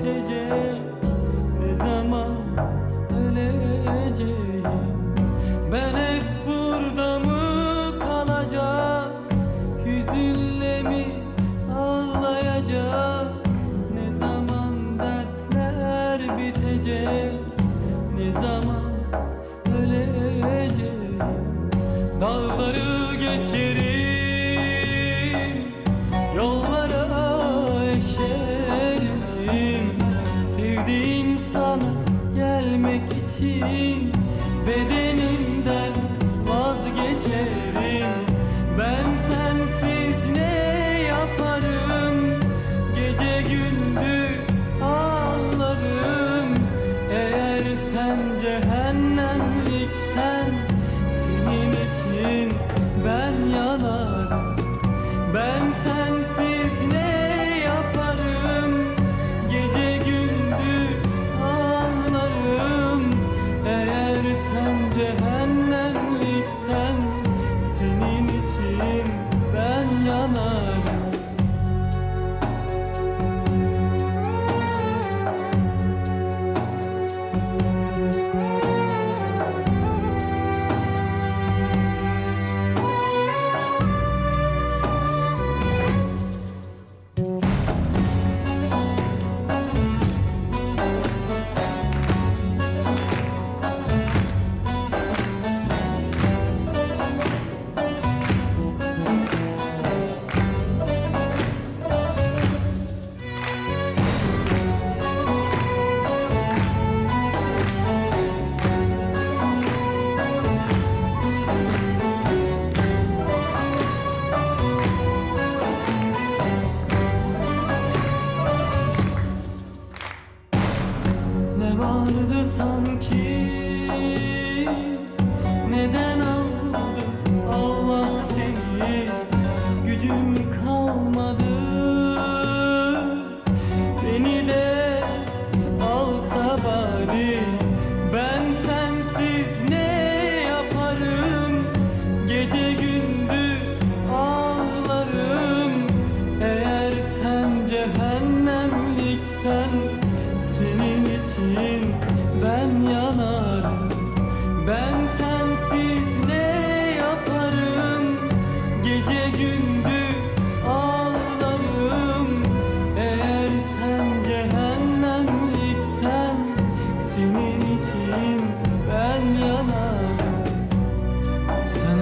姐姐 cehennemliksen Senin için ben yanarım Ben sensiz ทั้งคิ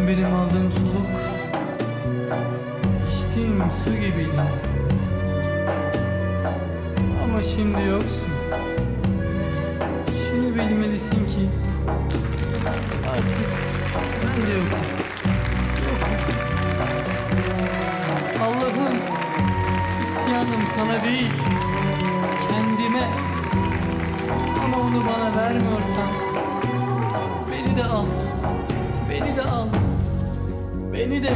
benim aldığım soluk içtiğim su gibiydin Ama şimdi yoksun. Şunu bilmelisin Allah'ım isyanım sana değil Kendime. Ama onu bana vermiyorsan Beni de al Beni de al Beni de